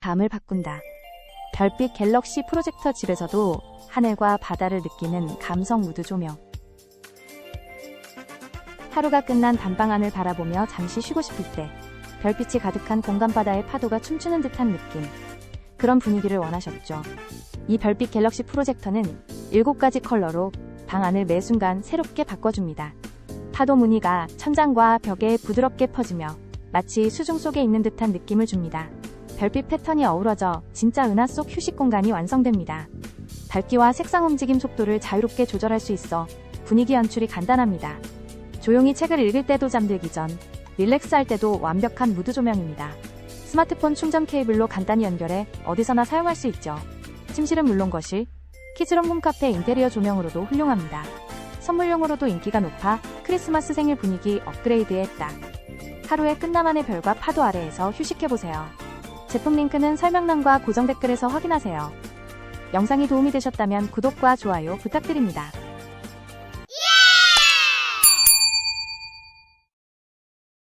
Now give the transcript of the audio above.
감을 바꾼다. 별빛 갤럭시 프로젝터 집에서도 하늘과 바다를 느끼는 감성 무드 조명. 하루가 끝난 단방 안을 바라보며 잠시 쉬고 싶을 때 별빛이 가득한 공간 바다의 파도가 춤추는 듯한 느낌. 그런 분위기를 원하셨죠. 이 별빛 갤럭시 프로젝터는 7가지 컬러로 방 안을 매 순간 새롭게 바꿔줍니다. 파도 무늬가 천장과 벽에 부드럽게 퍼지며 마치 수중 속에 있는 듯한 느낌을 줍니다. 별빛 패턴이 어우러져 진짜 은하 속 휴식 공간이 완성됩니다. 밝기와 색상 움직임 속도를 자유롭게 조절할 수 있어 분위기 연출이 간단합니다. 조용히 책을 읽을 때도 잠들기 전, 릴렉스 할 때도 완벽한 무드 조명입니다. 스마트폰 충전 케이블로 간단히 연결해 어디서나 사용할 수 있죠. 침실은 물론 거실, 키즈룸 홈카페 인테리어 조명으로도 훌륭합니다. 선물용으로도 인기가 높아 크리스마스 생일 분위기 업그레이드했다. 하루의 끝나만의 별과 파도 아래에서 휴식해보세요. 제품 링크는 설명란과 고정 댓글에서 확인하세요. 영상이 도움이 되셨다면 구독과 좋아요 부탁드립니다.